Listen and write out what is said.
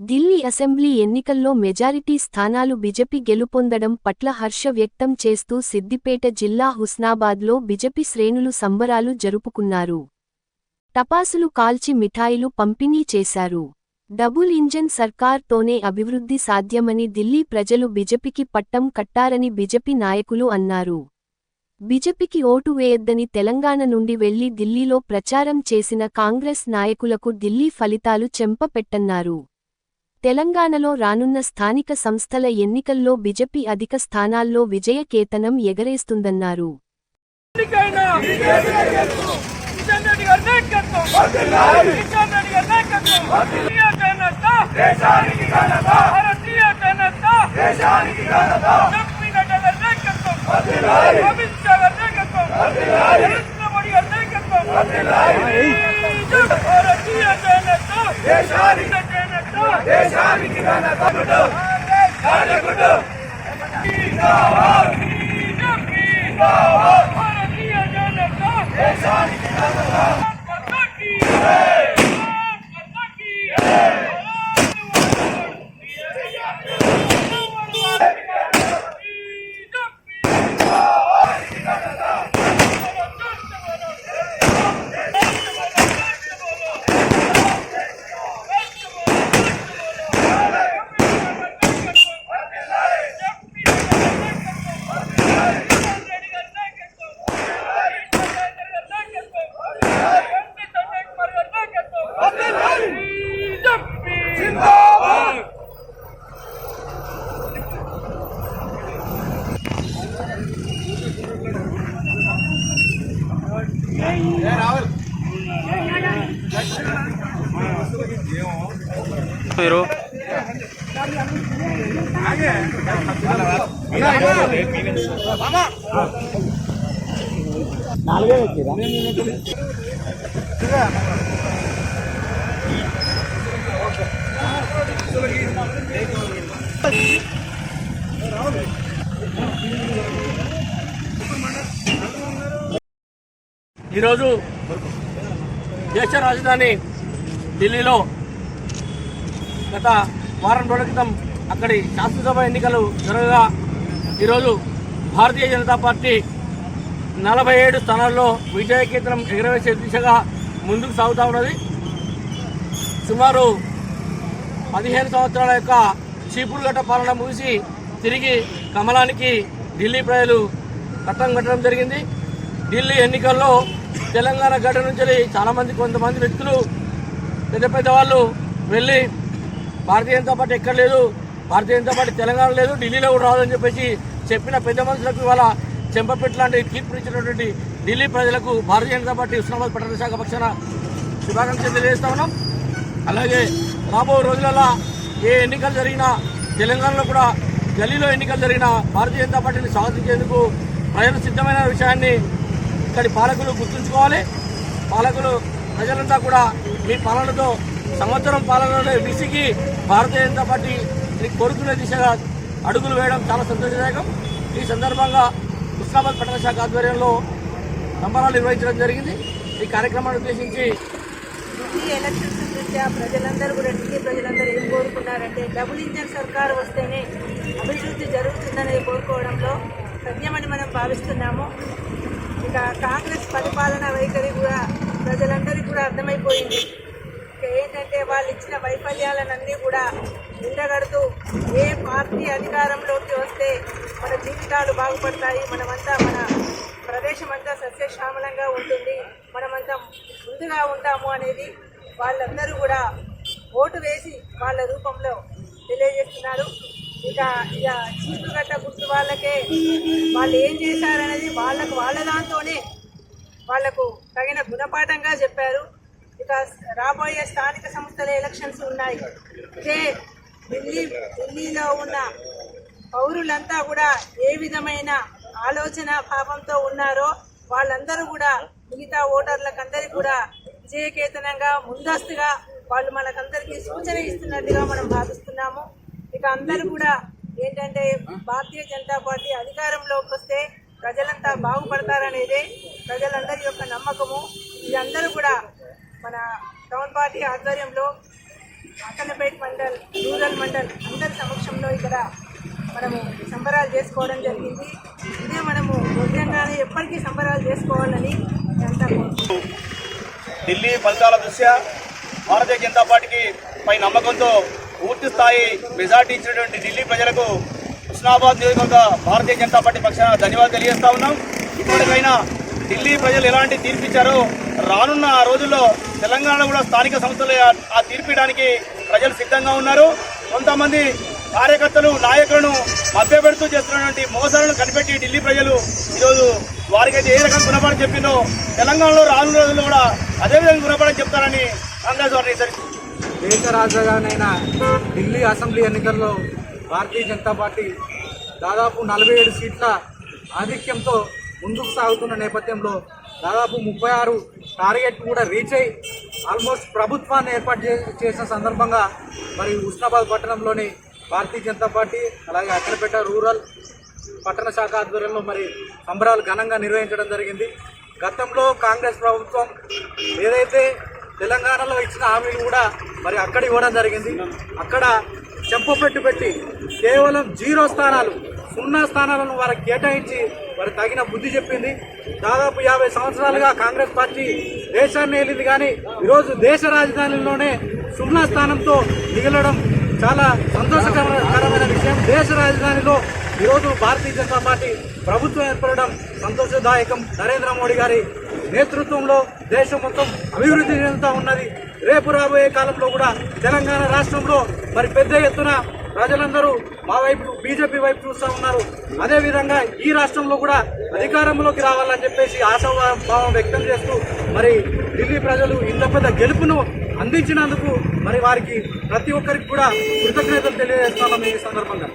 Delhi assembly ఎన్నికల్లో majority స్థానాలు BJP గెలుపొందడం పట్ల హర్ష వ్యక్తం చేస్తూ సిద్దిపేట జిల్లా హుస్నాబాద్లో బిజెపి శ్రేణులు సంబరాలు జరుపుకున్నారు. టపాసులు కాల్చి మిఠాయిలు పంపిణీ చేశారు. డబుల్ ఇంజన్ సర్కార్తోనే అభివృద్ధి సాధ్యమని ఢిల్లీ ప్రజలు బిజెపికి పట్టం కట్టారని బిజెపి నాయకులు అన్నారు. బిజెపికి ఓటు వేయొద్దని తెలంగాణ నుండి వెళ్ళి ఢిల్లీలో ప్రచారం చేసిన కాంగ్రెస్ నాయకులకు ఢిల్లీ ఫలితాలు చెంపపెట్టన్నారు. తెలంగాణలో రానున్న స్థానిక సంస్థల ఎన్నికల్లో బిజెపి అధిక స్థానాల్లో విజయకేతనం ఎగరేస్తుందన్నారు. ఎన్నికైనా కిషన్ భారతీయ జనత భారతీయ జనత చెప్పిన నాయకత్వం అమిత్ షా గారి నాయకత్వం నరేంద్ర మోడీ గారి నాయకత్వం భారతీయ దేశానికి జనత దేశానికి భారతీయ దేశానికి మీరు? ఈరోజు దేశ రాజధాని ఢిల్లీలో గత వారం రోజుల క్రితం అక్కడి శాసనసభ ఎన్నికలు జరగగా ఈరోజు భారతీయ జనతా పార్టీ నలభై ఏడు స్థానాల్లో విజయకేంద్రం ఎగరవేసే దిశగా ముందుకు సాగుతూ ఉన్నది. సుమారు పదిహేను సంవత్సరాల యొక్క చీపురుగట్ట పాలన ముగిసి తిరిగి కమలానికి ఢిల్లీ ప్రజలు కట్టం కట్టడం జరిగింది. ఢిల్లీ ఎన్నికల్లో తెలంగాణ గడ్డ నుంచి చాలామంది కొంతమంది వ్యక్తులు పెద్ద పెద్ద వాళ్ళు వెళ్ళి భారతీయ జనతా పార్టీ ఎక్కడ లేదు భారతీయ జనతా పార్టీ తెలంగాణ లేదు ఢిల్లీలో కూడా రాదని చెప్పేసి చెప్పిన పెద్ద మనుషులకు ఇవాళ చెంపపెట్టు లాంటి తీర్పు ఇచ్చినటువంటి ఢిల్లీ ప్రజలకు భారతీయ జనతా పార్టీ ఉస్మానాబాద్ పట్టణ శాఖ పక్షాన శుభాకాంక్షలు తెలియజేస్తా ఉన్నాం. అలాగే రాబో రోజులలో ఏ ఎన్నికలు జరిగినా తెలంగాణలో కూడా ఢిల్లీలో ఎన్నికలు జరిగినా భారతీయ జనతా పార్టీని సాధించేందుకు ప్రజలు సిద్ధమైన విషయాన్ని ఇక్కడి పాలకులు గుర్తుంచుకోవాలి. పాలకులు ప్రజలంతా కూడా మీ పాలనతో సంవత్సరం పాలనలో విసిగి భారతీయ జనతా పార్టీ కోరుకునే దిశగా అడుగులు వేయడం చాలా సంతోషదాయకం. ఈ సందర్భంగా హుస్నాబాద్ పట్టణ శాఖ ఆధ్వర్యంలో సంబరాలు నిర్వహించడం జరిగింది. ఈ కార్యక్రమాన్ని ఉద్దేశించి ఈ ఎలక్షన్స్ దృష్ట్యా ప్రజలందరూ కూడా ఢిల్లీ ప్రజలందరూ ఏం కోరుకున్నారంటే డబుల్ ఇంజన్ సర్కార్ వస్తేనే అభివృద్ధి జరుగుతుందని కోరుకోవడంలో సత్యమని మనం భావిస్తున్నాము. ఇక కాంగ్రెస్ పరిపాలన వైఖరి కూడా ప్రజలందరికీ కూడా అర్థమైపోయింది. ఏంటంటే వాళ్ళు ఇచ్చిన వైఫల్యాలన్నీ కూడా నిండగడుతూ ఏ పార్టీ అధికారంలోకి వస్తే మన జీవితాలు బాగుపడతాయి మనమంతా మన ప్రదేశం అంతా సస్యశ్యామలంగా ఉంటుంది మనమంతా ముందుగా ఉంటాము అనేది వాళ్ళందరూ కూడా ఓటు వేసి వాళ్ళ రూపంలో తెలియజేస్తున్నారు. ఇక ఇక చీపుగట్ట గుర్తు వాళ్ళకే వాళ్ళు ఏం చేశారనేది వాళ్ళకు వాళ్ళ దాంతోనే వాళ్ళకు తగిన గుణపాఠంగా చెప్పారు. ఇక రాబోయే స్థానిక సంస్థల ఎలక్షన్స్ ఉన్నాయి. ఇదే ఢిల్లీ ఢిల్లీలో ఉన్న పౌరులంతా కూడా ఏ విధమైన ఆలోచన భావంతో ఉన్నారో వాళ్ళందరూ కూడా మిగతా ఓటర్లకందరికీ కూడా విజయకేతనంగా ముందస్తుగా వాళ్ళు మనకందరికీ సూచన ఇస్తున్నట్టుగా మనం భావిస్తున్నాము. ఇక అందరూ కూడా ఏంటంటే భారతీయ జనతా పార్టీ అధికారంలోకి వస్తే ప్రజలంతా బాగుపడతారనేదే ప్రజలందరి యొక్క నమ్మకము. ఇదందరూ కూడా మన టౌన్ పార్టీ ఆధ్వర్యంలో అక్కన్నపేట మండల్ రూరల్ మండల్ అందరి సమక్షంలో ఇక్కడ మనము సంబరాలు చేసుకోవడం జరిగింది. ఇదే మనము ముఖ్యంగానే ఎప్పటికీ సంబరాలు చేసుకోవాలని ఢిల్లీ ఫలితాల దృష్ట్యా భారతీయ జనతా పార్టీకి పై నమ్మకంతో పూర్తి స్థాయి మెజార్టీ ఇచ్చినటువంటి ఢిల్లీ ప్రజలకు హుస్నాబాద్ నియోజకవర్గ భారతీయ జనతా పార్టీ పక్షాన ధన్యవాదాలు తెలియజేస్తా ఉన్నాం. ఇప్పటికైనా ఢిల్లీ ప్రజలు ఎలాంటి తీర్పు ఇచ్చారో రానున్న రోజుల్లో తెలంగాణ కూడా స్థానిక సంస్థలు ఆ- ఆ తీర్పియడానికి ప్రజలు సిద్ధంగా ఉన్నారు. కొంతమంది కార్యకర్తలు నాయకులను మభ్యపెడుతూ చేస్తున్నటువంటి మోసాలను కనిపెట్టి ఢిల్లీ ప్రజలు ఈరోజు వారికైతే ఏ రకంగా గుణపడని చెప్పిందో తెలంగాణలో రానున్న రోజుల్లో కూడా అదేవిధంగా గుణపడని చెప్తారని కాంగ్రెస్ వారిని దేశ రాజధానైన ఢిల్లీ అసెంబ్లీ ఎన్నికల్లో భారతీయ జనతా పార్టీ దాదాపు నలభై ఏడు సీట్ల ఆధిక్యంతో ముందుకు సాగుతున్న నేపథ్యంలో దాదాపు ముప్పై ఆరు టార్గెట్ కూడా రీచ్ అయ్యి ఆల్మోస్ట్ ప్రభుత్వాన్ని ఏర్పాటు చే- చేసిన సందర్భంగా మరి హుస్నాబాద్ పట్టణంలోని భారతీయ జనతా పార్టీ అలాగే అక్కడపేట రూరల్ పట్టణ శాఖ ఆధ్వర్యంలో మరి సంబరాలు ఘనంగా నిర్వహించడం జరిగింది. గతంలో కాంగ్రెస్ ప్రభుత్వం ఏదైతే తెలంగాణలో ఇచ్చిన హామీలు కూడా మరి అక్కడ ఇవ్వడం జరిగింది. అక్కడ చెంపు పెట్టి పెట్టి కేవలం జీరో స్థానాలు సున్నా స్థానాలను వారికి కేటాయించి వారి తగిన బుద్ధి చెప్పింది. దాదాపు యాభై సంవత్సరాలుగా కాంగ్రెస్ పార్టీ దేశాన్ని వెళ్ళింది కానీ ఈరోజు దేశ రాజధానిలోనే సున్నా స్థానంతో మిగలడం చాలా సంతోషకరమైన విషయం. దేశ రాజధానిలో ఈరోజు భారతీయ జనతా పార్టీ ప్రభుత్వం ఏర్పడడం సంతోషదాయకం. నరేంద్ర మోడీ గారి నేతృత్వంలో దేశం మొత్తం అభివృద్ధి చెందుతూ ఉన్నది. రేపు రాబోయే కాలంలో కూడా తెలంగాణ రాష్ట్రంలో మరి పెద్ద ఎత్తున ప్రజలందరూ మా వైపు బీజేపీ వైపు చూస్తూ ఉన్నారు. అదేవిధంగా ఈ రాష్ట్రంలో కూడా అధికారంలోకి రావాలని చెప్పేసి ఆశాభావం వ్యక్తం చేస్తూ మరి ఢిల్లీ ప్రజలు ఇంత పెద్ద గెలుపును అందించినందుకు మరి వారికి ప్రతి ఒక్కరికి కూడా కృతజ్ఞతలు తెలియజేస్తున్నాం ఈ సందర్భంగా.